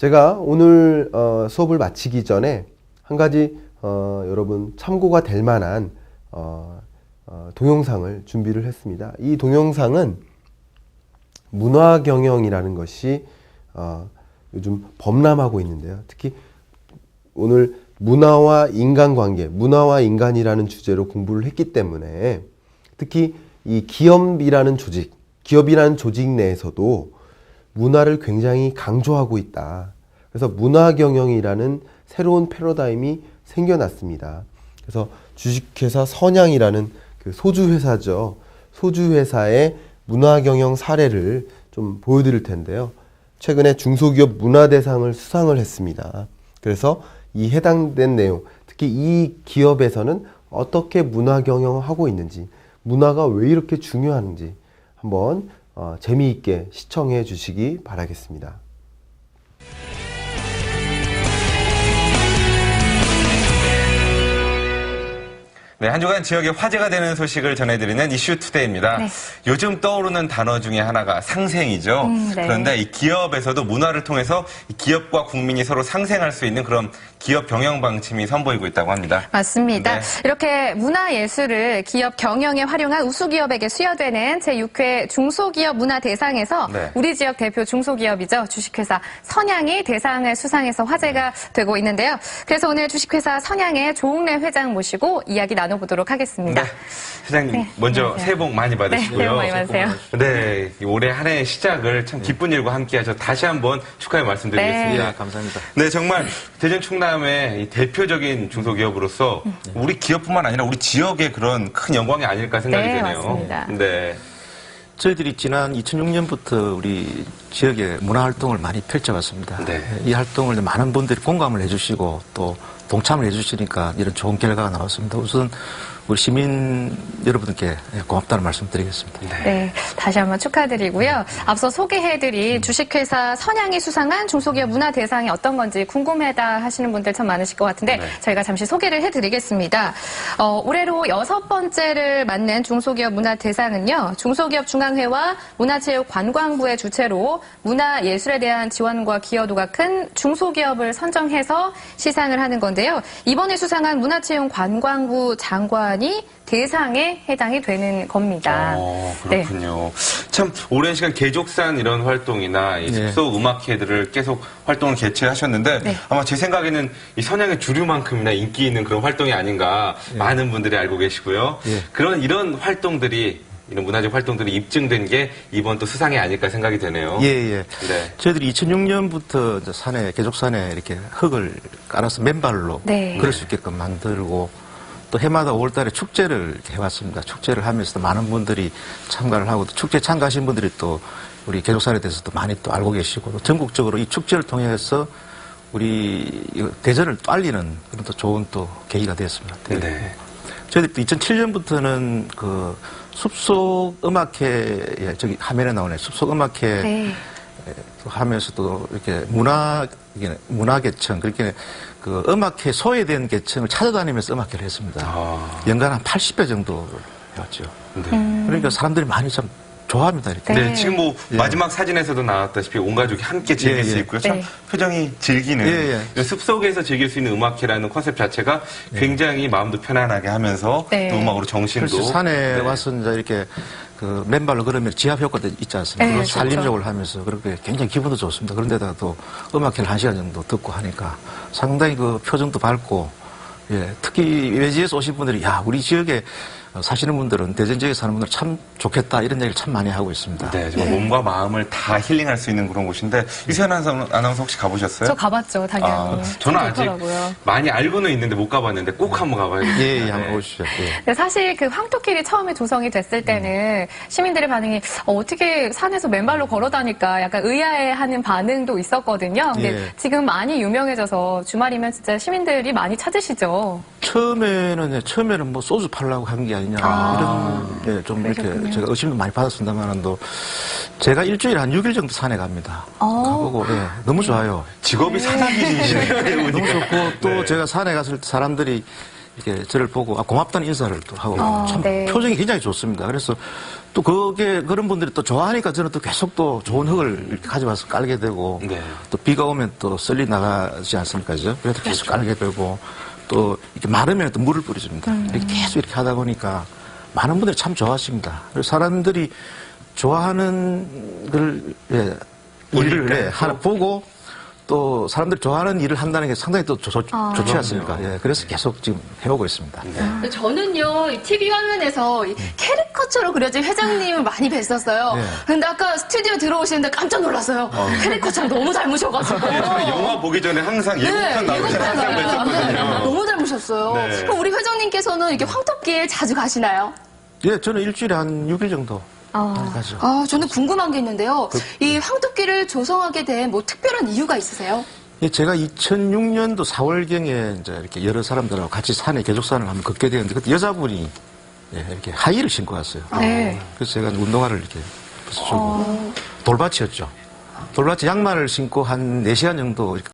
제가 오늘 어, 수업을 마치기 전에 한 가지 어, 여러분 참고가 될 만한 어, 어, 동영상을 준비를 했습니다. 이 동영상은 문화 경영이라는 것이 어, 요즘 범람하고 있는데요. 특히 오늘 문화와 인간관계, 문화와 인간이라는 주제로 공부를 했기 때문에 특히 이 기업이라는 조직, 기업이라는 조직 내에서도 문화를 굉장히 강조하고 있다. 그래서 문화 경영이라는 새로운 패러다임이 생겨났습니다. 그래서 주식회사 선양이라는 그 소주 회사죠. 소주 회사의 문화 경영 사례를 좀 보여드릴 텐데요. 최근에 중소기업 문화대상을 수상을 했습니다. 그래서 이 해당된 내용, 특히 이 기업에서는 어떻게 문화 경영을 하고 있는지, 문화가 왜 이렇게 중요한지 한번 어, 재미있게 시청해 주시기 바라겠습니다. 네, 한 주간 지역에 화제가 되는 소식을 전해드리는 이슈 투데이입니다. 네. 요즘 떠오르는 단어 중에 하나가 상생이죠. 음, 네. 그런데 이 기업에서도 문화를 통해서 이 기업과 국민이 서로 상생할 수 있는 그런 기업 경영 방침이 선보이고 있다고 합니다. 맞습니다. 네. 이렇게 문화예술을 기업 경영에 활용한 우수기업에게 수여되는 제6회 중소기업 문화 대상에서 네. 우리 지역 대표 중소기업이죠. 주식회사 선양이 대상을 수상해서 화제가 되고 있는데요. 그래서 오늘 주식회사 선양의 조웅래 회장 모시고 이야기 나눠보도록 하겠습니다. 네. 회장님, 네, 먼저 안녕하세요. 새해 복 많이 네, 받으시고요. 새해 복 많이 받으세요. 네, 이 올해 한 해의 시작을 참 기쁜 일과 함께 하셔서 다시 한번 축하의 말씀드리겠습니다. 네. 감사합니다. 네, 정말 대전 충남 의이 대표적인 중소기업으로서 우리 기업뿐만 아니라 우리 지역의 그런 큰 영광이 아닐까 생각이 네, 되네요. 맞습니다. 네. 저희들이 지난 2006년부터 우리 지역에 문화 활동을 많이 펼쳐왔습니다. 네. 이 활동을 많은 분들이 공감을 해주시고 또 동참을 해주시니까 이런 좋은 결과가 나왔습니다. 우선 우리 시민 여러분께 고맙다는 말씀 드리겠습니다. 네, 다시 한번 축하드리고요. 앞서 소개해드린 주식회사 선양이 수상한 중소기업 문화 대상이 어떤 건지 궁금하다 하시는 분들 참 많으실 것 같은데 네. 저희가 잠시 소개를 해드리겠습니다. 어, 올해로 여섯 번째를 맞는 중소기업 문화 대상은요. 중소기업 중앙회와 문화체육관광부의 주최로 문화예술에 대한 지원과 기여도가 큰 중소기업을 선정해서 시상을 하는 건데요. 이번에 수상한 문화체육관광부 장관 이 대상에 해당이 되는 겁니다. 어, 네. 그렇군요. 참 오랜 시간 개족산 이런 활동이나 이 네. 숲속 음악회들을 계속 활동을 개최하셨는데 네. 아마 제 생각에는 이 선양의 주류만큼이나 인기 있는 그런 활동이 아닌가 많은 분들이 알고 계시고요. 예. 그런 이런 활동들이 이런 문화적 활동들이 입증된 게 이번 또 수상이 아닐까 생각이 되네요. 예, 예. 네. 저희들이 2006년부터 이제 산에, 개족산에 이렇게 흙을 깔아서 맨발로 네. 걸을 수 있게끔 만들고 또 해마다 5월 달에 축제를 이렇게 해왔습니다. 축제를 하면서 도 많은 분들이 참가를 하고 또 축제 참가하신 분들이 또 우리 개족산에 대해서도 많이 또 알고 계시고 또 전국적으로 이 축제를 통해서 우리 이 대전을 또 알리는 그런 또 좋은 또 계기가 되었습니다. 네. 저희들이 2007년부터는 그 숲속 음악회, 예, 저기 화면에 나오네. 숲속 음악회 네. 하면서도 이렇게 문화, 이게 문화계청, 그렇게 그 음악회 소외된 계층을 찾아다니면서 음악회를 했습니다. 아. 연간 한 80배 정도를 해왔죠. 네. 그러니까 사람들이 많이 참 좋아합니다. 이렇게. 네, 네. 지금 뭐 예. 마지막 사진에서도 나왔다시피 온 가족이 함께 즐길 예, 수 예. 있고요. 참 네. 표정이 즐기는 예, 예. 숲속에서 즐길 수 있는 음악회라는 컨셉 자체가 굉장히 마음도 편안하게 하면서 네. 또 음악으로 정신도 그래서 산에 네. 와서 이제 이렇게 그 맨발로 걸으면 지압 효과도 있지 않습니까? 네. 산림적으로 하면서 그렇게 굉장히 기분도 좋습니다. 그런데다가 또 음악회를 한 시간 정도 듣고 하니까 상당히 그 표정도 밝고 예, 특히 외지에서 오신 분들이 야, 우리 지역에 사시는 분들은 대전 지역에 사는 분들 참 좋겠다 이런 얘기를 참 많이 하고 있습니다. 네, 정말 몸과 마음을 다 힐링할 수 있는 그런 곳인데 이세현 아나운서, 혹시 가보셨어요? 저 가봤죠, 당연히. 아, 저는 아직 좋더라고요. 많이 알고는 있는데 못 가봤는데 꼭 한번 가봐야겠어요. 예, 예, 한번 오시죠. 예. 사실 그 황토길이 처음에 조성이 됐을 때는 시민들의 반응이 어, 떻게 산에서 맨발로 걸어다니까 약간 의아해하는 반응도 있었거든요. 근데 예. 지금 많이 유명해져서 주말이면 진짜 시민들이 많이 찾으시죠. 처음에는 예, 처음에는 뭐 소주 팔라고 한게 아니냐 이런 예, 좀 이렇게 그러셨군요. 제가 의심도 많이 받았습니다만도 제가 일주일에 한 6일 정도 산에 갑니다. 어. 가보고 예, 너무 좋아요. 직업이 산악인이시네요. 너무 좋고 또 네. 제가 산에 갔을 때 사람들이 이렇게 저를 보고 아, 고맙다는 인사를 또 하고 아, 참 네. 표정이 굉장히 좋습니다. 그래서 또 그게 그런 분들이 또 좋아하니까 저는 또 계속 또 좋은 흙을 가져와서 깔게 되고 네. 또 비가 오면 또 썰리 나가지 않습니까? 그죠? 그래서 계속 그렇죠. 깔게 되고 또 이렇게 마르면 또 물을 뿌려줍니다. 음. 이렇게 계속 이렇게 하다 보니까 많은 분들이 참 좋아하십니다. 그리고 사람들이 좋아하는 걸, 예, 보니까 예, 하나 보고 또 사람들이 좋아하는 일을 한다는 게 상당히 또 좋, 아. 좋지 않습니까? 예, 그래서 계속 지금 해오고 있습니다. 저는요, 이 TV 화면에서 이 캐리커처로 그려진 회장님을 많이 뵀었어요. 네. 근데 아까 스튜디오 들어오시는데 깜짝 놀랐어요. 캐리커처럼 너무 닮으셔가지고. 저는 영화 보기 전에 항상 네, 예고편 나오는 걸 항상 뵀었거든요. 너무 닮으셨어요. 네. 그럼 우리 회장님께서는 이렇게 황토길 자주 가시나요? 예, 저는 일주일에 한 6일 정도 아. 가죠. 아, 저는 궁금한 게 있는데요. 그 이 황토길을 조성하게 된 뭐 특별한 이유가 있으세요? 예, 제가 2006년도 4월경에 이제 이렇게 여러 사람들하고 같이 산에 계족산을 한번 걷게 되는데 그때 여자분이 예, 이렇게 하이를 신고 왔어요. 네. 그래서 제가 운동화를 이렇게 벗어주고 돌밭이었죠. 돌밭이 양말을 신고 한 4시간 정도 이렇게